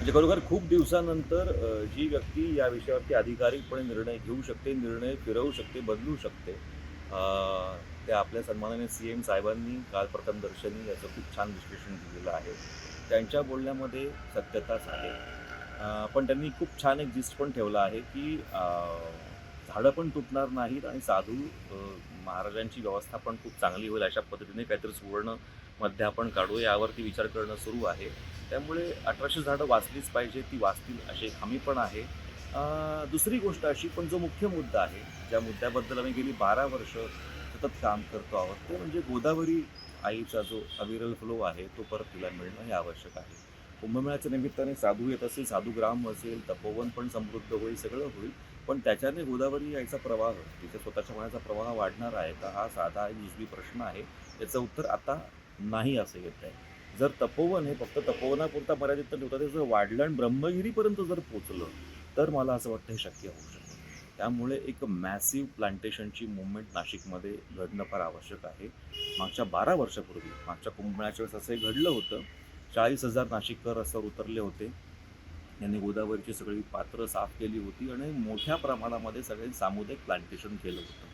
म्हणजे खरोखर खूप दिवसानंतर जी व्यक्ती या विषयावरती अधिकारिकपणे निर्णय घेऊ शकते निर्णय फिरवू शकते बदलू शकते त्या आपल्या सन्मानाने सी एम साहेबांनी काल प्रथम दर्शनी याचं खूप छान विश्लेषण दिलेलं आहे. त्यांच्या बोलण्यामध्ये सत्यताच आहे. पण त्यांनी खूप छान एक जिस्ट पण ठेवला आहे की झाडं पण तुटणार नाहीत आणि साधू महाराजांची व्यवस्था पण खूप चांगली होईल अशा पद्धतीने काहीतरी सुवर्णमध्ये आपण काढू यावरती विचार करणं सुरू आहे. त्यामुळे अठराशे झाडं वाचलीच पाहिजे ती वाचतील अशी एक हमी पण आहे. दुसरी गोष्ट अशी पण जो मुख्य मुद्दा आहे ज्या मुद्द्याबद्दल आम्ही गेली बारा वर्ष सतत काम करतो आहोत ते म्हणजे गोदावरी आईचा जो अविरल फ्लो आहे तो परत तिला मिळणं हे आवश्यक आहे. कुंभमेळ्याच्या निमित्ताने साधू येत असेल साधूग्राम असेल तपोवन पण समृद्ध होईल सगळं होईल. पण त्याच्याने गोदावरी यायचा प्रवाह तिच्या स्वतःच्या पाण्याचा प्रवाह वाढणार आहे का हा साधा जिजबी प्रश्न आहे. याचं उत्तर आता नाही असं येत आहे. जर तपोवन हे फक्त तपोवनापुरता मर्यादित न ठेवता ते जर वाढलं आणि ब्रह्मगिरीपर्यंत जर पोचलं तर मला असं वाटतं हे शक्य होऊ शकतं. त्यामुळे एक मॅसिव्ह प्लांटेशनची मुवमेंट नाशिकमध्ये घडणं फार आवश्यक आहे. मागच्या बारा वर्षापूर्वी मागच्या कुंभमेळ्याच्या वेळेस असं घडलं होतं. चाळीस हजार नाशिककर रस्त्यावर उतरले होते. यांनी गोदावरीची सगळी पात्रं साफ केली होती आणि मोठ्या प्रमाणामध्ये सगळ्यांनी सामुदायिक प्लांटेशन केलं होतं.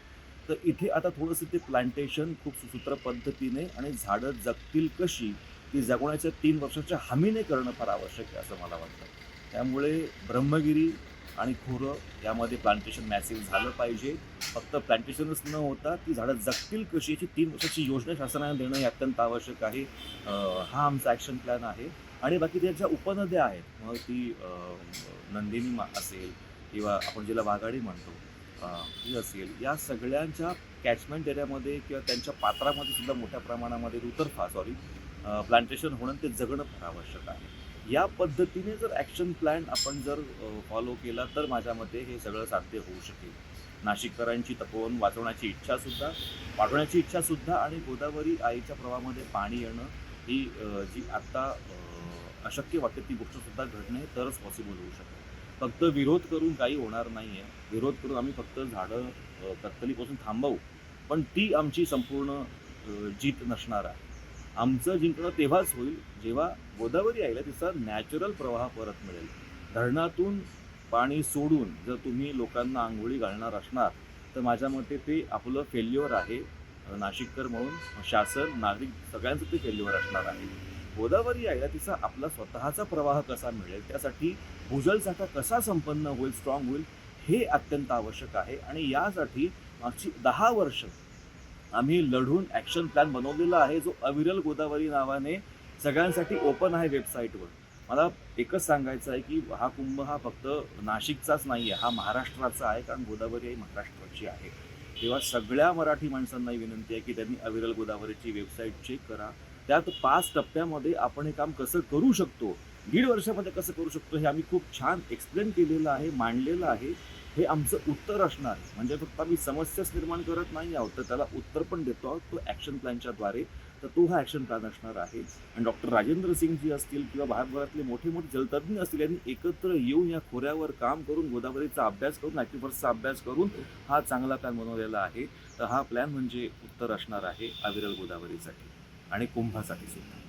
तर इथे आता थोडंसं ते प्लांटेशन खूप सुसूत्र पद्धतीने आणि झाडं जगतील कशी ती जगवण्याच्या तीन वर्षाच्या हमीने करणं फार आवश्यक आहे असं मला वाटतं. त्यामुळे ब्रह्मगिरी आणि खोरं यामध्ये प्लांटेशन मॅसिव्ह झालं पाहिजे. फक्त प्लांटेशनच न होता ती झाडं जगतील कशी याची तीन वर्षाची योजना शासनाने देणं हे अत्यंत आवश्यक आहे. हा आमचा ॲक्शन प्लॅन आहे. आणि बाकी त्या ज्या उपनद्या आहेत मग ती नंदिनी मा- असेल किंवा आपण जिला वाघाडी म्हणतो अं, ही असेल या सगळ्यांच्या कॅचमेंट एरियामध्ये किंवा त्यांच्या पात्रामध्ये सुद्धा मोठ्या प्रमाणामध्ये उतरफा सॉरी प्लांटेशन होणं ते जगणं फार आवश्यक आहे. या पद्धतीने जर ॲक्शन प्लॅन आपण जर फॉलो केला तर माझ्या मते हे सगळं साध्य होऊ शकेल. नाशिककरांची तपोवन वाचवण्याची इच्छासुद्धा वाढवण्याची इच्छासुद्धा आणि गोदावरी आईच्या प्रवाहामध्ये पाणी येणं ही जी आत्ता अशक्य वाटते ती गोष्टसुद्धा घडणे तरच पॉसिबल होऊ शकते. फक्त विरोध करून काही होणार नाही आहे विरोध करून आम्ही फक्त झाडं कत्तलीपासून थांबवू. पण ती आमची संपूर्ण जीत नसणार आहे. आमचं जिंकणं तेव्हाच होईल जेव्हा गोदावरी आईला तिचा नॅचरल प्रवाह परत मिळेल. धरणातून पाणी सोडून जर तुम्ही लोकांना आंघोळी घालणार असणार तर माझ्या मते ते आपलं फेल्युअर आहे. नाशिककर म्हणून शासन नागरिक सगळ्यांचं ते फेल्युअर असणार आहे. गोदावरी यायला तिचा आपला स्वतःचा प्रवाह कसा मिळेल त्यासाठी भूजल साठा कसा संपन्न होईल स्ट्रॉंग होईल हे अत्यंत आवश्यक आहे. आणि यासाठी मागची दहा वर्ष आम्ही लढून ॲक्शन प्लॅन बनवलेला आहे जो अविरल गोदावरी नावाने सगळ्यांसाठी ओपन आहे वेबसाईटवर मला एकच सांगायचं आहे की हा कुंभ हा फक्त नाशिकचाच नाही आहे हा महाराष्ट्राचा आहे कारण गोदावरी ही महाराष्ट्राची आहे. तेव्हा सगळ्या मराठी माणसांनाही विनंती आहे की त्यांनी अविरल गोदावरीची वेबसाईट चेक करा. त्यात पाच टप्प्यामध्ये आपण हे काम कसं करू शकतो? दीड वर्षामध्ये कसं करू शकतो? हे आम्ही खूप छान एक्सप्लेन केलेलं आहे मांडलेलं आहे. हे आमचं उत्तर असणार. म्हणजे फक्त आम्ही समस्याच निर्माण करत नाही आहोत तर त्याला उत्तर पण देतो आहोत. तो ॲक्शन प्लॅनच्या द्वारे तर तो हा ॲक्शन प्लॅन असणार आहे. आणि डॉक्टर राजेंद्र सिंगजी असतील किंवा भारतभरातले मोठे मोठे जलतज्ञ असतील यांनी एकत्र येऊन या खोऱ्यावर काम करून गोदावरीचा अभ्यास करून ॲक्टिफर्सचा अभ्यास करून हा चांगला प्लॅन बनवलेला आहे. तर हा प्लॅन म्हणजे उत्तर असणार आहे अविरल गोदावरीसाठी आणि कुंभासाठी सुद्धा.